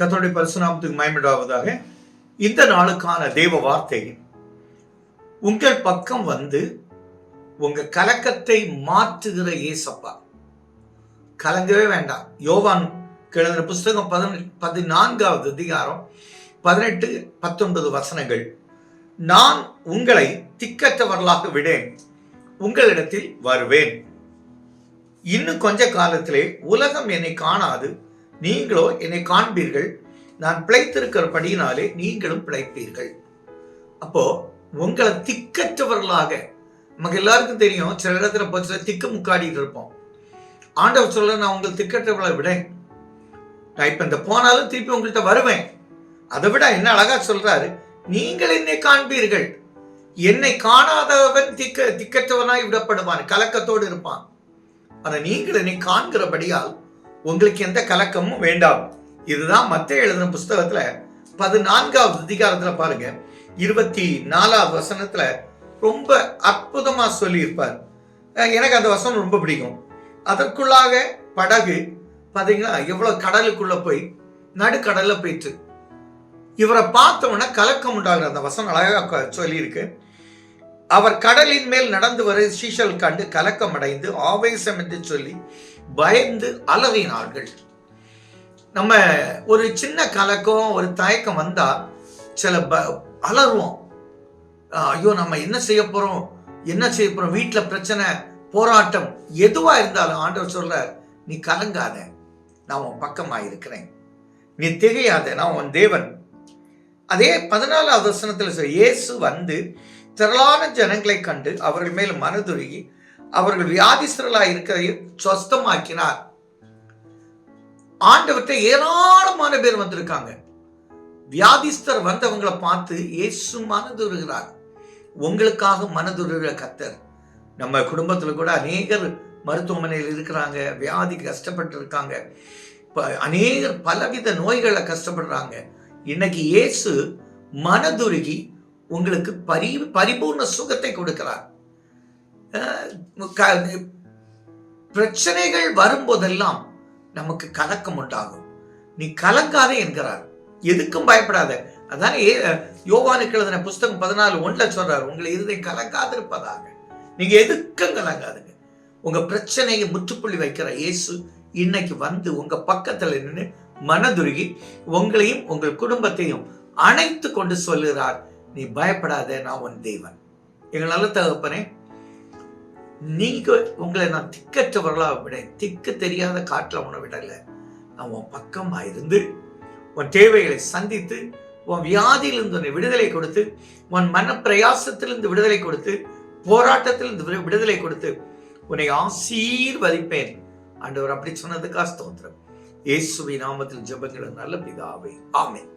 கத்தோடைய பரிசுநாமத்துக்கு மயமிடாவதாக இந்த நாளுக்கான தெய்வ வார்த்தை உங்கள் பக்கம் வந்து உங்க கலக்கத்தை மாற்றுகிற ஏசப்பா கலங்கவே வேண்டாம். யோவான் எழுதின புஸ்தகம் பதின பதினான்காவது அதிகாரம் பதினெட்டு பத்தொன்பது வசனங்கள். நான் உங்களை திக்கற்றவர்களாக விடேன் உங்களிடத்தில் வருவேன். இன்னும் கொஞ்ச காலத்திலே உலகம் என்னை காணாது நீங்களோ என்னை காண்பீர்கள். நான் பிழைத்திருக்கிறபடியினாலே நீங்களும் பிழைப்பீர்கள். அப்போ உங்களை திக்கற்றவர்களாக நமக்கு எல்லாருக்கும் தெரியும் சில இடத்துல போச்சு திக்கு முக்காடிட்டு இருப்போம். ஆண்டவர் சொல்ல நான் உங்களை திக்கற்றவர்களை விடேன். நான் இப்ப இந்த போனாலும் திருப்பி உங்கள்கிட்ட வருவேன். அதை விட என்ன அழகா சொல்றாரு? நீங்கள் என்னை காண்பீர்கள். என்னை காணாதவன் திக்க திக்கற்றவனாய் விடப்படுவான். கலக்கத்தோடு இருப்பான். ஆனா நீங்கள் என்னை காண்கிறபடியால் உங்களுக்கு எந்த கலக்கமும் வேண்டாம். இதுதான் மத்திய எழுதின புஸ்தகத்துல பதினான்காவது அதிகாரத்துல பாருங்க. இருபத்தி நாலாவது வசனத்துல ரொம்ப அற்புதமா சொல்லியிருப்பார். எனக்கு அந்த வசனம் ரொம்ப பிடிக்கும். அதற்குள்ளாக படகு பாத்தீங்களா எவ்வளவு கடலுக்குள்ள போய் நடுக்கடல்ல போயிட்டு இவரை பார்த்த கலக்கம் உண்டாகிற அந்த வசனம் அழகா சொல்லியிருக்கு. அவர் கடலின் மேல் நடந்து வரை சீஷல் கண்டு கலக்கம் அடைந்து ஆவேசம் என்று சொல்லி பயந்து அலறினார்கள். நம்ம ஒரு சின்ன கலக்கம் ஒரு தயக்கம் வந்தா சில ப அலறுவோம். ஐயோ நம்ம என்ன செய்ய போறோம்? என்ன செய்ய போறோம்? வீட்டில் பிரச்சனை போராட்டம் எதுவா இருந்தாலும் ஆண்டவர் சொல்ற நீ கலங்காத நான் உன் பக்கமாக இருக்கிறேன். நீ திகையாத நான் உன் தேவன். அதே பதினாலாவது வசனத்தில் இயேசு வந்து திரளான ஜனங்களை கண்டு அவர்கள் மேல் மனதுருகி அவர்கள் வியாதிஸ்தர்களாக இருக்கிறதை சொஸ்தமாக்கினார் ஆண்டவர்கிட்ட ஏராளமான பேர் வந்திருக்காங்க. வியாதிஸ்தர் வந்தவங்களை பார்த்து இயேசு மனதுருகிறார் உங்களுக்காக மனதுருகிற கத்தர். நம்ம குடும்பத்தில் கூட அநேகர் மருத்துவமனையில் இருக்கிறாங்க வியாதி கஷ்டப்பட்டு இருக்காங்க அநேகர் பலவித நோய்களை கஷ்டப்படுறாங்க. இன்னைக்கு இயேசு மனதுருகி உங்களுக்கு பரி பரிபூர்ண சுகத்தை கொடுக்கிறார். பிரச்சனைகள் வரும்போதெல்லாம் நமக்கு கலக்கம் உண்டாகும். நீ கலங்காதே என்கிறார். எதுக்கும் பயப்படாத. அதான் யோவானுக்கு எழுதின புஸ்தகம் பதினாலு ஒன்றுல சொல்றாரு உங்களை இருதை கலங்காதிருப்பதாக. நீங்க எதுக்கும் கலங்காதுங்க. உங்க பிரச்சனையை முற்றுப்புள்ளி வைக்கிற இயேசு இன்னைக்கு வந்து உங்க பக்கத்துல நின்று மனதுருகி உங்களையும் உங்கள் குடும்பத்தையும் அணைத்து கொண்டு சொல்லுகிறார். நீ பயப்படாத நான் உன் தேவன். எங்கள் நல்ல தகப்பனே நீங்க உங்களை நான் திக்கற்றவர்களா விட திக்கு தெரியாத காற்றில் உன்னை விடல. நான் உன் பக்கமாக இருந்து உன் தேவைகளை சந்தித்து உன் வியாதியிலிருந்து உன்னை விடுதலை கொடுத்து உன் மன பிரயாசத்திலிருந்து விடுதலை கொடுத்து போராட்டத்திலிருந்து விடுதலை கொடுத்து உன்னை ஆசீர்வதிப்பேன். ஆண்டவர் அப்படி சொன்னதுக்காக ஸ்தோத்திரம். இயேசுவை நாமத்தில் ஜபங்களும் நல்ல பிதாவே. ஆமென்.